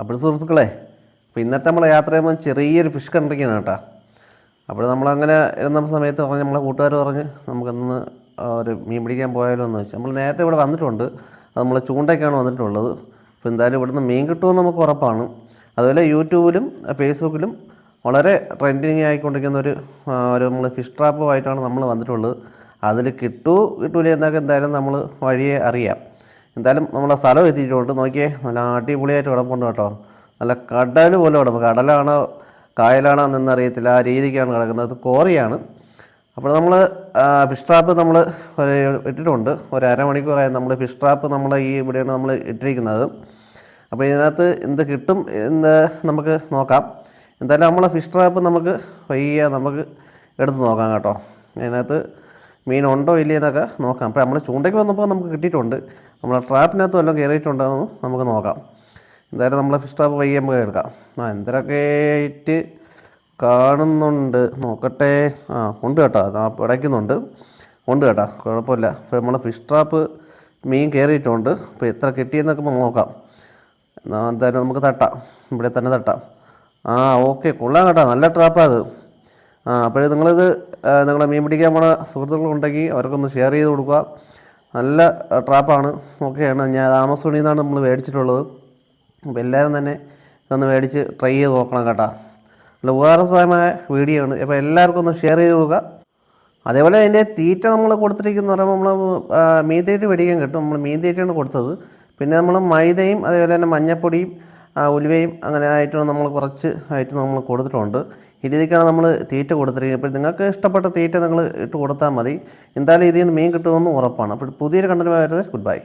അപ്പോൾ സുഹൃത്തുക്കളെ അപ്പോൾ ഇന്നത്തെ നമ്മളെ യാത്ര ചെയ്യുമ്പോൾ ചെറിയൊരു ഫിഷ് കണ്ടിരിക്കുകയാണ് കേട്ടോ. അപ്പോൾ നമ്മളങ്ങനെ ഇരുന്ന സമയത്ത് പറഞ്ഞ് നമ്മളെ കൂട്ടുകാർ പറഞ്ഞ് നമുക്കൊന്ന് ഒരു മീൻ പിടിക്കാൻ പോയാലോ എന്ന് വെച്ചാൽ നമ്മൾ നേരത്തെ ഇവിടെ വന്നിട്ടുണ്ട്. അത് നമ്മൾ ചൂണ്ടയ്ക്കാണ് വന്നിട്ടുള്ളത്. അപ്പോൾ എന്തായാലും ഇവിടുന്ന് മീൻ കിട്ടുമെന്ന് നമുക്ക് ഉറപ്പാണ്. അതുപോലെ യൂട്യൂബിലും ഫേസ്ബുക്കിലും വളരെ ട്രെൻഡിങ് ആയിക്കൊണ്ടിരിക്കുന്ന ഒരു ഒരു നമ്മൾ ഫിഷ് ട്രാപ്പുമായിട്ടാണ് നമ്മൾ വന്നിട്ടുള്ളത്. അതിൽ കിട്ടൂ കിട്ടൂല എന്നൊക്കെ എന്തായാലും നമ്മൾ വഴിയെ അറിയാം. എന്തായാലും നമ്മളെ സ്ഥലം എത്തിയിട്ടുണ്ട്. നോക്കിയേ നല്ല അടിപൊളിയായിട്ട് കിടപ്പുണ്ട് കേട്ടോ. നല്ല കടൽ പോലെ കിടപ്പ്. കടലാണോ കായലാണോ എന്നൊന്നും അറിയത്തില്ല ആ രീതിക്കാണ് കിടക്കുന്നത്. കോറിയാണ്. അപ്പോൾ നമ്മൾ ഫിഷ് ട്രാപ്പ് നമ്മൾ ഒരു ഇട്ടിട്ടുണ്ട്. ഒരു അരമണിക്കൂറായി നമ്മൾ ഫിഷ് ട്രാപ്പ് നമ്മൾ ഈ ഇവിടെയാണ് നമ്മൾ ഇട്ടിരിക്കുന്നത്. അപ്പോൾ ഇതിനകത്ത് എന്ത് കിട്ടും എന്ന് നമുക്ക് നോക്കാം. എന്തായാലും നമ്മളെ ഫിഷ് ട്രാപ്പ് നമുക്ക് പയ്യെ നമുക്ക് എടുത്ത് നോക്കാം കേട്ടോ. അതിനകത്ത് മീനുണ്ടോ ഉണ്ടോ എന്നൊക്കെ നോക്കാം. അപ്പോൾ നമ്മൾ ചൂണ്ടയ്ക്ക് വന്നപ്പോൾ നമുക്ക് കിട്ടിയിട്ടുണ്ട്. നമ്മൾ ട്രാപ്പിനകത്ത് വല്ലതും കയറിയിട്ടുണ്ടോ എന്ന് നമുക്ക് നോക്കാം. എന്തായാലും നമ്മൾ ഫിഷ് ട്രാപ്പ് വൈകി നമുക്ക് എടുക്കാം ആ എന്തൊക്കെ ആയിട്ട് കാണുന്നുണ്ട്. നോക്കട്ടെ. ആ ഉണ്ട് കേട്ടോ. ആ പിടയ്ക്കുന്നുണ്ട്. ഉണ്ട് കേട്ടോ. കുഴപ്പമില്ല. അപ്പോൾ നമ്മൾ ഫിഷ് ട്രാപ്പ് മീൻ കയറിയിട്ടുണ്ട് അപ്പോൾ എത്ര കിട്ടിയെന്നൊക്കെ നോക്കാം. എന്നാൽ എന്തായാലും നമുക്ക് തട്ടാം. ഇവിടെ തന്നെ തട്ടാം. ആ ഓക്കെ കൊള്ളാം കേട്ടോ. നല്ല ട്രാപ്പാണ് അത്. അപ്പോഴേ നിങ്ങളിത് നിങ്ങളെ മീൻ പിടിക്കാൻ പോണ സുഹൃത്തുക്കളുണ്ടെങ്കിൽ അവർക്കൊന്ന് ഷെയർ ചെയ്ത് കൊടുക്കുക. നല്ല ട്രാപ്പാണ് ഓക്കെയാണ്. ഞാൻ ആമസോണിൽ നിന്നാണ് നമ്മൾ മേടിച്ചിട്ടുള്ളത്. അപ്പോൾ എല്ലാവരും തന്നെ ഒന്ന് മേടിച്ച് ട്രൈ ചെയ്ത് നോക്കണം കേട്ടോ. നല്ല ഉപകാരപ്രദമായ വീഡിയോ ആണ്. അപ്പോൾ എല്ലാവർക്കും ഒന്ന് ഷെയർ ചെയ്ത് കൊടുക്കുക. അതേപോലെ അതിന്റെ തീറ്റ നമ്മൾ കൊടുത്തിരിക്കുന്ന. പറയുമ്പോൾ നമ്മൾ മീൻ തീറ്റ മേടിക്കാൻ കിട്ടും. നമ്മൾ മീൻ തീറ്റയാണ് കൊടുത്തത്. പിന്നെ നമ്മൾ മൈദയും അതേപോലെ തന്നെ മഞ്ഞപ്പൊടിയും ഉലുവയും അങ്ങനെ ആയിട്ടാണ് നമ്മൾ കുറച്ച് ആയിട്ട് നമ്മൾ കൊടുത്തിട്ടുണ്ട്. ഈ രീതിക്കാണ് നമ്മൾ തീറ്റ കൊടുത്തിരിക്കുന്നത്. അപ്പോൾ നിങ്ങൾക്ക് ഇഷ്ടപ്പെട്ട തീറ്റ നിങ്ങൾ ഇട്ട് കൊടുത്താൽ മതി. എന്തായാലും ഇതിൽ നിന്ന് മീൻ കിട്ടുമെന്ന് ഉറപ്പാണ്. അപ്പോൾ പുതിയൊരു കണ്ടന്റ് വരുന്നത് ഗുഡ് ബൈ